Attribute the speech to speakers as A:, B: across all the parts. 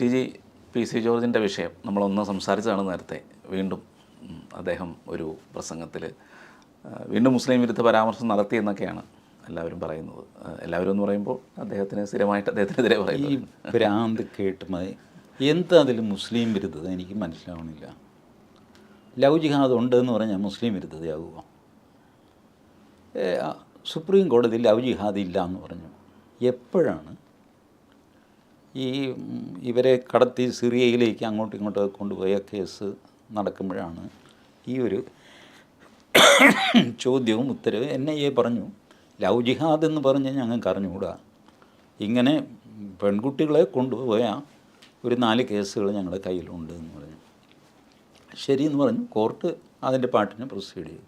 A: T G P C ജോർജിന്റെ വിഷയം നമ്മളൊന്ന് സംസാരിച്ചതാണ് നേരത്തെ. വീണ്ടും അദ്ദേഹം ഒരു പ്രസംഗത്തിൽ വീണ്ടും മുസ്ലിം വിരുദ്ധ പരാമർശം നടത്തി എന്നൊക്കെയാണ് എല്ലാവരും പറയുന്നത്. എല്ലാവരും എന്ന് പറയുമ്പോൾ അദ്ദേഹത്തിന് സ്ഥിരമായിട്ട് അദ്ദേഹത്തിനെതിരെ പറയുന്നത്.
B: ഭ്രാന്ത് കേട്ട് മതി. എന്താ അതിൽ മുസ്ലിം വിരുദ്ധത? എനിക്ക് മനസ്സിലാവണില്ല. ലവ് ഉണ്ട് എന്ന് പറഞ്ഞാൽ മുസ്ലിം വിരുദ്ധതയാകുമോ സുപ്രീം കോടതി ലവ് ജിഹാദ് ഇല്ല എന്ന് പറഞ്ഞു. എപ്പോഴാണ് ഈ ഇവരെ കടത്തി സിറിയയിലേക്ക് അങ്ങോട്ടും ഇങ്ങോട്ടും കൊണ്ടുപോയ കേസ് നടക്കുമ്പോഴാണ് ഈ ഒരു ചോദ്യവും ഉത്തരവും എൻ ഐ എ പറഞ്ഞു. ലവ് ജിഹാദ് എന്ന് പറഞ്ഞ് ഞങ്ങൾക്ക് അറിഞ്ഞുകൂടാ. ഇങ്ങനെ പെൺകുട്ടികളെ കൊണ്ടുപോയ ഒരു നാല് കേസുകൾ ഞങ്ങളുടെ കയ്യിലുണ്ട് എന്ന് പറഞ്ഞു. ശരി എന്ന് പറഞ്ഞു. കോർട്ട് അതിന്റെ പാട്ടിന് പ്രൊസീഡ് ചെയ്തു.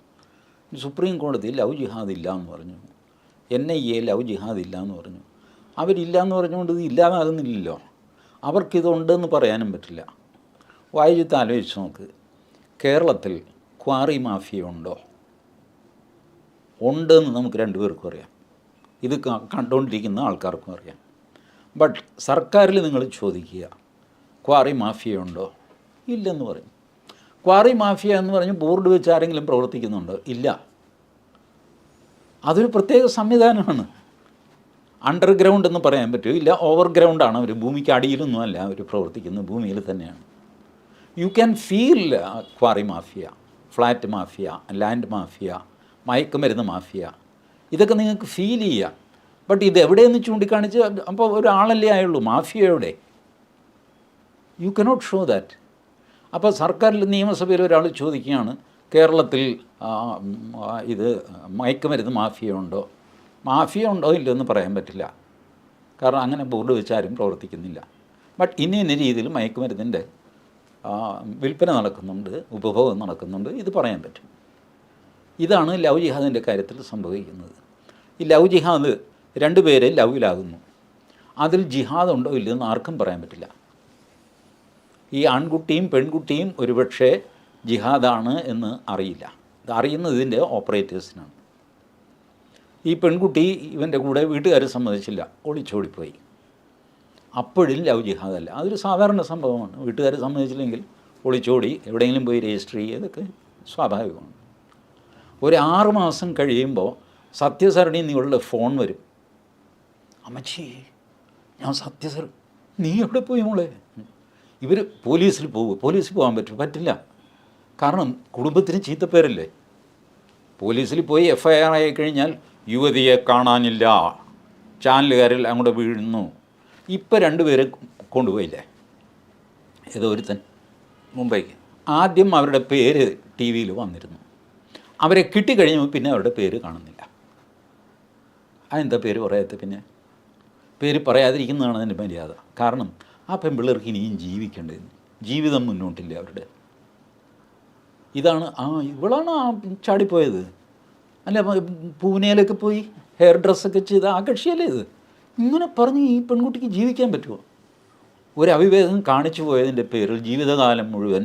B: സുപ്രീം കോടതി ലവ് ജിഹാദ് ഇല്ല എന്ന് പറഞ്ഞു. എൻ ഐ എ ലവ് ജിഹാദ് ഇല്ല എന്ന് പറഞ്ഞു. അവരില്ല എന്ന് പറഞ്ഞുകൊണ്ട് ഇത് ഇല്ലാതാകുന്നില്ലല്ലോ. അവർക്കിതുണ്ടെന്ന് പറയാനും പറ്റില്ല. വായിച്ചിട്ട് ആലോചിച്ച് നോക്ക്. കേരളത്തിൽ ക്വാറി മാഫിയ ഉണ്ടോ? ഉണ്ടെന്ന് നമുക്ക് രണ്ടുപേർക്കും അറിയാം. ഇത് കണ്ടുകൊണ്ടിരിക്കുന്ന ആൾക്കാർക്കും അറിയാം. ബട്ട് സർക്കാരിൽ നിങ്ങൾ ചോദിക്കുക ക്വാറി മാഫിയ ഉണ്ടോ? ഇല്ലെന്ന് പറയും. ക്വാറി മാഫിയ എന്ന് പറഞ്ഞ് ബോർഡ് വെച്ച് ആരെങ്കിലും പ്രവർത്തിക്കുന്നുണ്ടോ? ഇല്ല. അതൊരു പ്രത്യേക സംവിധാനമാണ്. അണ്ടർഗ്രൗണ്ട് എന്ന് പറയാൻ പറ്റുമോ ഇല്ല ഓവർഗ്രൗണ്ടാണ് അവർ ഭൂമിക്ക് അടിയിലൊന്നും അല്ല അവർ പ്രവർത്തിക്കുന്നത് ഭൂമിയിൽ തന്നെയാണ്. You can feel quarry mafia flat mafia land mafia മയക്കുമരുന്ന് മാഫിയ ഇതൊക്കെ നിങ്ങൾക്ക് ഫീൽ ചെയ്യാം. ബട്ട് ഇത് എവിടെയെന്ന് ചൂണ്ടിക്കാണിച്ച് അപ്പോൾ ഒരാളല്ലേ ആയുള്ളൂ മാഫിയ എവിടെ യു കനോട്ട് ഷോ ദാറ്റ് അപ്പോൾ സർക്കാരിൽ നിയമസഭയിൽ ഒരാൾ ചോദിക്കുകയാണ് കേരളത്തിൽ ഇത് മയക്കുമരുന്ന് മാഫിയ ഉണ്ടോ? മാഫിയ ഉണ്ടോ ഇല്ലെന്ന് പറയാൻ പറ്റില്ല. കാരണം അങ്ങനെ ബോർഡ് വെച്ചാരും പ്രവർത്തിക്കുന്നില്ല. ബട്ട് ഇന്ന ഇന്ന രീതിയിൽ മയക്കുമരുന്നിന്റെ വിൽപ്പന നടക്കുന്നുണ്ട് ഉപഭോഗം നടക്കുന്നുണ്ട് ഇത് പറയാൻ പറ്റും. ഇതാണ് ലവ് ജിഹാദിന്റെ കാര്യത്തിൽ സംഭവിക്കുന്നത്. ഈ ലവ് ജിഹാദ് രണ്ട് പേരെ ലവിലാകുന്നു. അതിൽ ജിഹാദ് ഉണ്ടോ ഇല്ലെന്ന് ആർക്കും പറയാൻ പറ്റില്ല. ഈ ആൺകുട്ടിയും പെൺകുട്ടിയും ഒരുപക്ഷെ ജിഹാദാണ് എന്ന് അറിയില്ല. ഇത് അറിയുന്നത് ഇതിന്റെ ഓപ്പറേറ്റേഴ്സിനാണ്. ഈ പെൺകുട്ടി ഇവന്റെ കൂടെ വീട്ടുകാരെ സമ്മതിച്ചില്ല. ഒളിച്ചോടിപ്പോയി. അപ്പോഴും ലവ് ജിഹാദല്ല. അതൊരു സാധാരണ സംഭവമാണ്. വീട്ടുകാരെ സമ്മതിച്ചില്ലെങ്കിൽ ഒളിച്ചോടി എവിടെയെങ്കിലും പോയി രജിസ്റ്റർ ചെയ്യുക സ്വാഭാവികമാണ്. ഒരു ആറ് മാസം കഴിയുമ്പോൾ സത്യസരണി നിങ്ങളുടെ ഫോൺ വരും. അമ്മച്ചി ഞാൻ സത്യസർ നീ എവിടെ പോയി മോളെ? ഇവർ പോലീസിൽ പോകും പോലീസിൽ പോകാൻ പറ്റും പറ്റില്ല. കാരണം കുടുംബത്തിന് ചീത്തപ്പേരല്ലേ? പോലീസിൽ പോയി എഫ് ഐ ആർ ആയി കഴിഞ്ഞാൽ യുവതിയെ കാണാനില്ല. ചാനലുകാരിൽ അങ്ങോട്ട് വീഴുന്നു. ഇപ്പം രണ്ടുപേരെ കൊണ്ടുപോയില്ലേ? ഏതോ ഒരുത്തൻ
A: മുംബൈക്ക്.
B: ആദ്യം അവരുടെ പേര് ടി വിയിൽ വന്നിരുന്നു. അവരെ കിട്ടിക്കഴിഞ്ഞപ്പോൾ പിന്നെ അവരുടെ പേര് കാണുന്നില്ല. അതെന്താ പേര് പറയാത്ത പിന്നെ? പേര് പറയാതിരിക്കുന്നതാണ് അതിന്റെ മര്യാദ. കാരണം ആ പെൺപിള്ളേർക്ക് ഇനിയും ജീവിക്കേണ്ടത് ജീവിതം മുന്നോട്ടില്ല അവരുടെ? ഇതാണ് ആ ഇവളാണ് ആ ചാടിപ്പോയത്. അല്ല പൂനെയിലൊക്കെ പോയി ഹെയർ ഡ്രസ്സൊക്കെ ചെയ്ത് ആ കക്ഷിയല്ലേ ഇത്? ഇങ്ങനെ പറഞ്ഞ് ഈ പെൺകുട്ടിക്ക് ജീവിക്കാൻ പറ്റുമോ ഒരു അവിവേകം കാണിച്ചു പോയതിന്റെ പേരിൽ ജീവിതകാലം മുഴുവൻ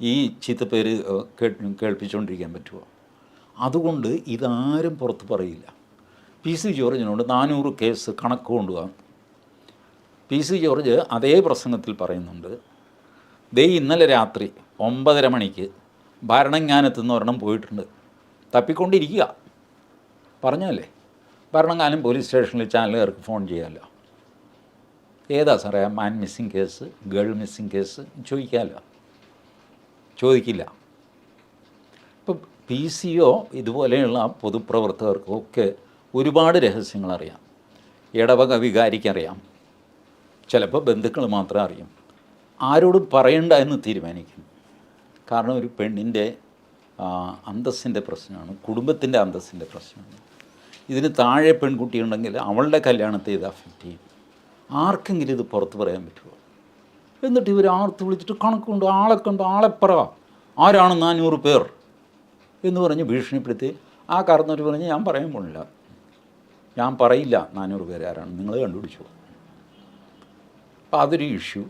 B: ഈ ചീത്തപ്പേര് പേര് കേട്ട് കേൾപ്പിച്ചുകൊണ്ടിരിക്കാൻ പറ്റുമോ അതുകൊണ്ട് ഇതാരും പുറത്ത് പറയില്ല. പി സി ജോർജിനോട് നാനൂറ് കേസ് കണക്ക് കൊണ്ടുപോകാം. പി സി ജോർജ് അതേ പ്രസംഗത്തിൽ പറയുന്നുണ്ട് ദേ ഇന്നലെ രാത്രി ഒമ്പതര മണിക്ക് ഭരണങ്ങാനത്ത് നിന്ന് ഒരെണ്ണം പോയിട്ടുണ്ട്. തപ്പിക്കൊണ്ടിരിക്കുക. പറഞ്ഞല്ലേ? ഭരണകാലം പോലീസ് സ്റ്റേഷനിൽ ചാനലുകാർക്ക് ഫോൺ ചെയ്യാമല്ലോ ഏതാ സാറേ man missing case girl missing case ചോദിക്കാമല്ലോ ചോദിക്കില്ല. ഇപ്പം പി സി ഒ ഇതുപോലെയുള്ള പൊതുപ്രവർത്തകർക്കൊക്കെ ഒരുപാട് രഹസ്യങ്ങൾ അറിയാം ഇടവക വികാരിക്കറിയാം. ചിലപ്പോൾ ബന്ധുക്കൾ മാത്രം അറിയും. ആരോടും പറയണ്ട എന്ന് തീരുമാനിക്കും. കാരണം ഒരു പെണ്ണിന്റെ അന്തസ്സിന്റെ പ്രശ്നമാണ് കുടുംബത്തിന്റെ അന്തസ്സിന്റെ പ്രശ്നമാണ്. ഇതിന് താഴെ പെൺകുട്ടി ഉണ്ടെങ്കിൽ അവളുടെ കല്യാണത്തെ ഇത് അഫക്റ്റ് ചെയ്യും. ആർക്കെങ്കിലും ഇത് പുറത്ത് പറയാൻ പറ്റുമോ? എന്നിട്ട് ഇവർ ആർത്ത് വിളിച്ചിട്ട് കണക്കുണ്ട് ആളെ കണ്ട് ആളെ പറ ആരാണ് നാനൂറ് പേർ? എന്ന് പറഞ്ഞ് ഭീഷണിപ്പെടുത്തി ആ കാരണവർ പറഞ്ഞ് ഞാൻ പറയാൻ പോണില്ല. ഞാൻ പറയില്ല നാനൂറ് പേര് ആരാണ് നിങ്ങൾ കണ്ടുപിടിച്ചു. അപ്പോൾ അതൊരു ഇഷ്യൂ